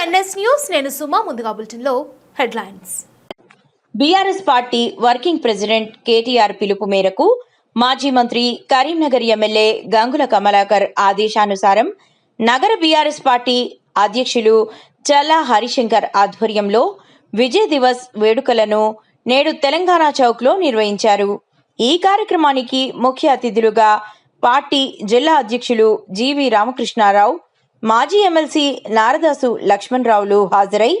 NS news నేను సుమా ముందుగా బులెటిన్లో headlines. BRS party working president KTR పిలుపు మేరకు మాజీ మంత్రి కరీంనగర్ ఎమ్మెల్యే గంగుల కమలాకర్ ఆదేశానుసారం నగర బీఆర్ఎస్ పార్టీ అధ్యక్షులు చల్లా హరిశంకర్ ఆధ్వర్యంలో విజయ్ దివస్ వేడుకలను నేడు తెలంగాణ చౌక్లో నిర్వహించారు. ఈ కార్యక్రమానికి ముఖ్య అతిథులుగా పార్టీ జిల్లా అధ్యక్షులు జీవి రామకృష్ణారావు మాజీ ఎమ్మెల్సీ నారదాసు లక్ష్మణరావులు హాజరై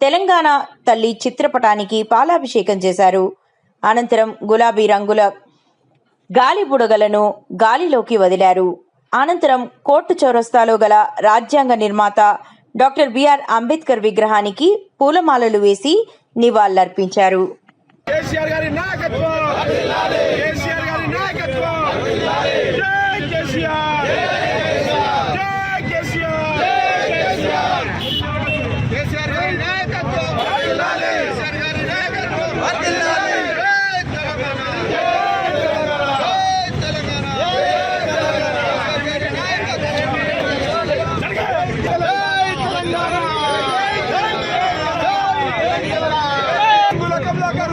తెలంగాణ తల్లి చిత్రపటానికి పాలాభిషేకం చేశారు. అనంతరం గులాబీ రంగుల గాలి బుడగలను గాలిలోకి వదిలారు. అనంతరం కోర్టు చౌరస్తాలో గల రాజ్యాంగ నిర్మాత డాక్టర్ బిఆర్ అంబేద్కర్ విగ్రహానికి పూలమాలలు వేసి నివాళులర్పించారు. కేసీఆర్ గారి నాయకత్వం కేసీఆర్ గారి నాయకత్వం జై కేసీఆర్ జై కేసీఆర్ కేసీఆర్ గారి నాయకత్వం కేసీఆర్ గారి నాయకత్వం జై తెలంగాణ జై తెలంగాణ కేసీఆర్ గారి నాయకత్వం జై తెలంగాణ గులకంలో గారి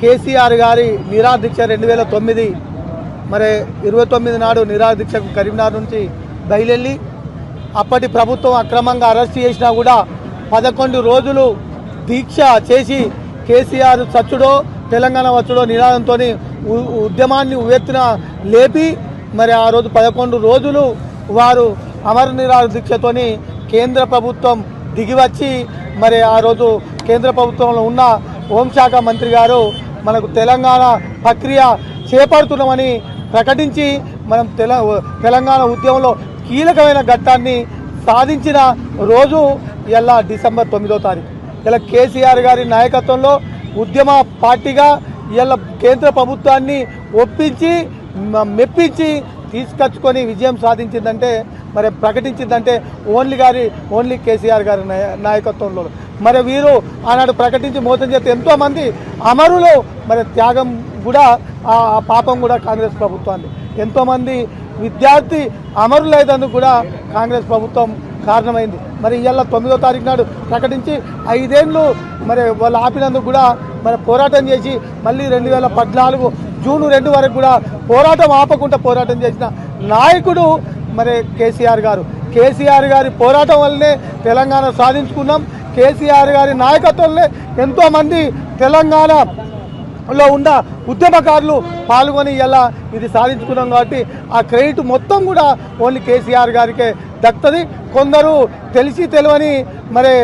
కేసీఆర్ గారి నిరాదీక్ష రెండు వేల తొమ్మిది మరి ఇరవై తొమ్మిది నాడు నిరాదీక్షకు కరీంనగర్ నుంచి బయలుదేరి అప్పటి ప్రభుత్వం అక్రమంగా అరెస్ట్ చేసినా కూడా పదకొండు రోజులు దీక్ష చేసి కేసీఆర్ చచ్చుడో తెలంగాణ వచ్చుడో నినాదంతో ఉద్యమాన్ని ఉవ్వెత్తున లేపి మరి ఆ రోజు పదకొండు రోజులు వారు అమర నిరాహార దీక్షతోని కేంద్ర ప్రభుత్వం దిగివచ్చి మరి ఆ రోజు కేంద్ర ప్రభుత్వంలో ఉన్న హోంశాఖ మంత్రి గారు మనకు తెలంగాణ ప్రక్రియ చేపడుతున్నామని ప్రకటించి మనం తెల తెలంగాణ ఉద్యమంలో కీలకమైన ఘట్టాన్ని సాధించిన రోజు ఇలా డిసెంబర్ తొమ్మిదో తారీఖు. ఇలా కేసీఆర్ గారి నాయకత్వంలో ఉద్యమ పార్టీగా ఇలా కేంద్ర ప్రభుత్వాన్ని ఒప్పించి మ- మెప్పించి తీసుకొచ్చుకొని విజయం సాధించిందంటే మరి ప్రకటించిందంటే ఓన్లీ గారి ఓన్లీ కేసీఆర్ గారి నాయకత్వంలో. మరి వీరు ఆనాడు ప్రకటించి మోసం చేస్తే ఎంతోమంది అమరులు మరి త్యాగం కూడా ఆ ఆ పాపం కూడా కాంగ్రెస్ ప్రభుత్వాన్ని. ఎంతోమంది విద్యార్థి అమరులైనందుకు కూడా కాంగ్రెస్ ప్రభుత్వం కారణమైంది. మరి ఇవాళ తొమ్మిదో తారీఖు నాడు ప్రకటించి ఐదేళ్ళు మరి వాళ్ళు ఆపినందుకు కూడా మరి పోరాటం చేసి మళ్ళీ రెండు వేల పద్నాలుగు జూన్ రెండు వరకు కూడా పోరాటం ఆపకుండా పోరాటం చేసిన నాయకుడు మరి కేసీఆర్ గారు. కేసీఆర్ గారి పోరాటం వల్లనే తెలంగాణ సాధించుకున్నాం. కేసీఆర్ గారి నాయకత్వంలో ఎంతోమంది తెలంగాణ లో ఉన్న ఉద్యమకారులు పాల్గొని ఎలా ఇది సాధించుకున్నాం కాబట్టి ఆ క్రెడిట్ మొత్తం కూడా ఓన్లీ కేసీఆర్ గారికే దక్కుతుంది. కొందరు తెలిసి తెలియని మరి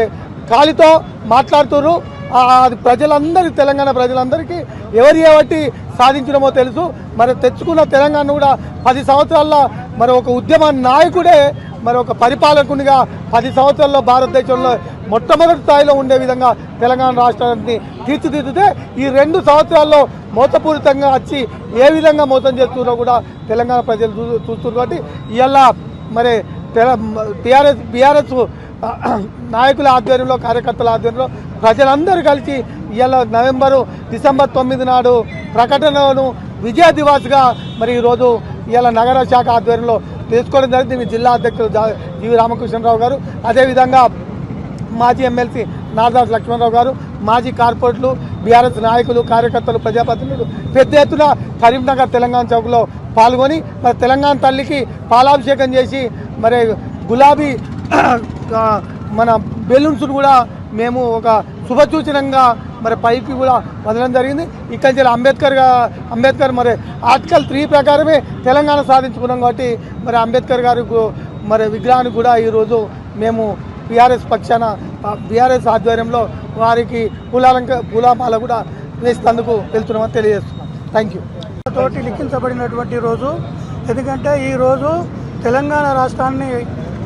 కాలితో మాట్లాడుతున్నారు అది ప్రజలందరికీ తెలంగాణ ప్రజలందరికీ ఎవరి ఏవట్టి సాధించడమో తెలుసు. మరి తెచ్చుకున్న తెలంగాణ కూడా పది సంవత్సరాల్లో మరి ఒక ఉద్యమ నాయకుడే మరి ఒక పరిపాలకునిగా పది సంవత్సరాల్లో భారతదేశంలో మొట్టమొదటి స్థాయిలో ఉండే విధంగా తెలంగాణ రాష్ట్రాన్ని తీర్చిదిద్దితే ఈ రెండు సంవత్సరాల్లో మోసపూరితంగా వచ్చి ఏ విధంగా మోసం చేస్తున్నారో కూడా తెలంగాణ ప్రజలు చూ చూస్తున్నారు కాబట్టి ఇవాళ మరి తెల టీఆర్ఎస్ బీఆర్ఎస్ నాయకుల ఆధ్వర్యంలో కార్యకర్తల ఆధ్వర్యంలో ప్రజలందరూ కలిసి ఇవాళ నవంబరు డిసెంబర్ తొమ్మిది నాడు ప్రకటనను విజయ దివాస్గా మరి ఈరోజు ఇవాళ నగర శాఖ ఆధ్వర్యంలో తీసుకోవడం జరిగింది. మీ జిల్లా అధ్యక్షులు జీవి రామకృష్ణరావు గారు. అదేవిధంగా మాజీ ఎమ్మెల్సీ నారదాస్ లక్ష్మణరావు గారు మాజీ కార్పొరేట్లు బీఆర్ఎస్ నాయకులు కార్యకర్తలు ప్రజాప్రతినిధులు పెద్ద ఎత్తున కరీంనగర్ తెలంగాణ చౌక్లో పాల్గొని మరి తెలంగాణ తల్లికి పాలాభిషేకం చేసి మరి గులాబీ మన బెలూన్స్ను కూడా మేము ఒక శుభసూచనంగా మరి పైకి కూడా వదలడం జరిగింది. ఇక్కడి నుంచి అంబేద్కర్ అంబేద్కర్ మరి ఆర్టికల్ త్రీ ప్రకారమే తెలంగాణ సాధించుకున్నాం కాబట్టి మరి అంబేద్కర్ గారి మరి విగ్రహాన్ని కూడా ఈరోజు మేము బీఆర్ఎస్ పక్షాన బీఆర్ఎస్ ఆధ్వర్యంలో వారికి పూలాలంక పూలమాల కూడా వేసేందుకు వెళ్తున్నామని తెలియజేస్తున్నాం. థ్యాంక్ యూ తోటి లిఖించబడినటువంటి రోజు ఎందుకంటే ఈ రోజు తెలంగాణ రాష్ట్రాన్ని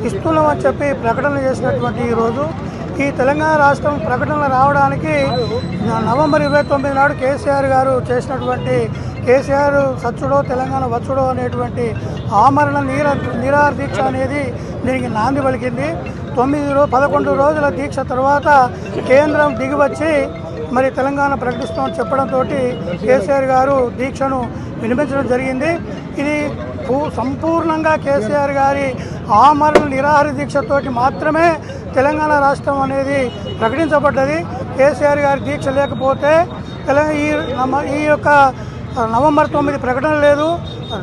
ఇస్తున్నామని చెప్పి ప్రకటన చేసినటువంటి ఈ రోజు ఈ తెలంగాణ రాష్ట్రం ప్రకటనలు రావడానికి నవంబర్ ఇరవై తొమ్మిది నాడు కేసీఆర్ గారు చేసినటువంటి కేసీఆర్ సచ్చుడో తెలంగాణ వచ్చుడో అనేటువంటి ఆమరణ నీర నిరాహార దీక్ష అనేది దీనికి నాంది పలికింది. తొమ్మిది రో పదకొండు రోజుల దీక్ష తర్వాత కేంద్రం దిగివచ్చి మరి తెలంగాణ ప్రకటిస్తామని చెప్పడంతో కేసీఆర్ గారు దీక్షను వినిపించడం జరిగింది. ఇది పూ- సంపూర్ణంగా కేసీఆర్ గారి ఆమరణ నిరాహార దీక్షతోటి మాత్రమే తెలంగాణ రాష్ట్రం అనేది ప్రకటించబడ్డది. కేసీఆర్ గారి దీక్ష లేకపోతే తెలంగాణ ఈ నమ- ఈ యొక్క నవంబర్ తొమ్మిది ప్రకటన లేదు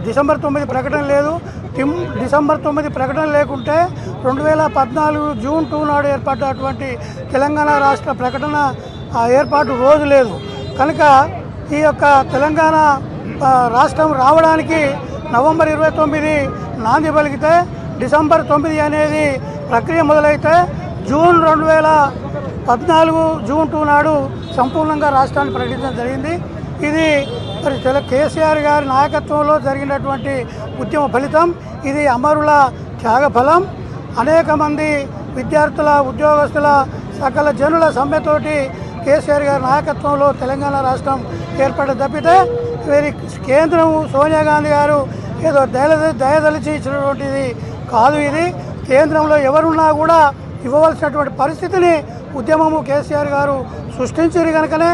డిసెంబర్ తొమ్మిది ప్రకటన లేదు. టిమ్ డిసెంబర్ తొమ్మిది ప్రకటన లేకుంటే రెండు వేల పద్నాలుగు జూన్ టూ నాడు ఏర్పడ్డటువంటి తెలంగాణ రాష్ట్ర ప్రకటన ఏర్పాటు రోజు లేదు. కనుక ఈ యొక్క తెలంగాణ రాష్ట్రం రావడానికి నవంబర్ ఇరవై తొమ్మిది నాంది పలికితే డిసెంబర్ తొమ్మిది అనేది ప్రక్రియ మొదలైతే జూన్ రెండు వేల పద్నాలుగు జూన్ టూ నాడు సంపూర్ణంగా రాష్ట్రాన్ని ప్రకటించడం జరిగింది. ఇది మరి కేసీఆర్ గారి నాయకత్వంలో జరిగినటువంటి ఉద్యమ ఫలితం. ఇది అమరుల త్యాగ ఫలం అనేక మంది విద్యార్థుల ఉద్యోగస్తుల సకల జనుల సమ్మెతోటి కేసీఆర్ గారి నాయకత్వంలో తెలంగాణ రాష్ట్రం ఏర్పడ తప్పితే వీరి కేంద్రం సోనియా గాంధీ గారు ఏదో దయ దయదలిచి ఇచ్చినటువంటిది కాదు ఇది. కేంద్రంలో ఎవరున్నా కూడా ఇవ్వవలసినటువంటి పరిస్థితిని ఉద్యమము కేసీఆర్ గారు సృష్టించారు కనుకనే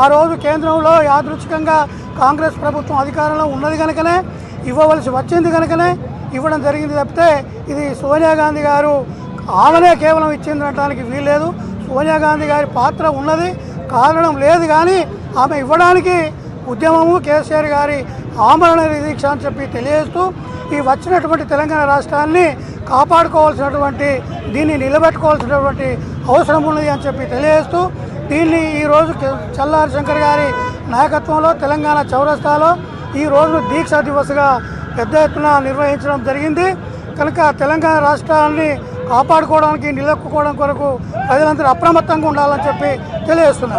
ఆ రోజు కేంద్రంలో యాదృచ్ఛికంగా కాంగ్రెస్ ప్రభుత్వం అధికారంలో ఉన్నది కనుకనే ఇవ్వవలసి వచ్చింది కనుకనే ఇవ్వడం జరిగింది తప్పితే ఇది సోనియా గాంధీ గారు ఆమెనే కేవలం ఇచ్చింది అనడానికి వీల్లేదు. సోనియా గాంధీ గారి పాత్ర ఉన్నది. కారణం లేదు కానీ ఆమె ఇవ్వడానికి ఉద్యమము కేసీఆర్ గారి ఆమరణ దీక్ష అని చెప్పి తెలియజేస్తూ ఈ వచ్చినటువంటి తెలంగాణ రాష్ట్రాన్ని కాపాడుకోవాల్సినటువంటి దీన్ని నిలబెట్టుకోవాల్సినటువంటి అవసరం ఉన్నది అని చెప్పి తెలియజేస్తూ దీన్ని ఈరోజు చల్లారి శంకర్ గారి నాయకత్వంలో తెలంగాణ చౌరస్తాలో ఈ రోజు దీక్షా దివస్గా పెద్ద ఎత్తున నిర్వహించడం జరిగింది. కనుక తెలంగాణ రాష్ట్రాన్ని కాపాడుకోవడానికి నిలక్కుకోవడం కొరకు ప్రజలందరూ అప్రమత్తంగా ఉండాలని చెప్పి తెలియజేస్తున్నారు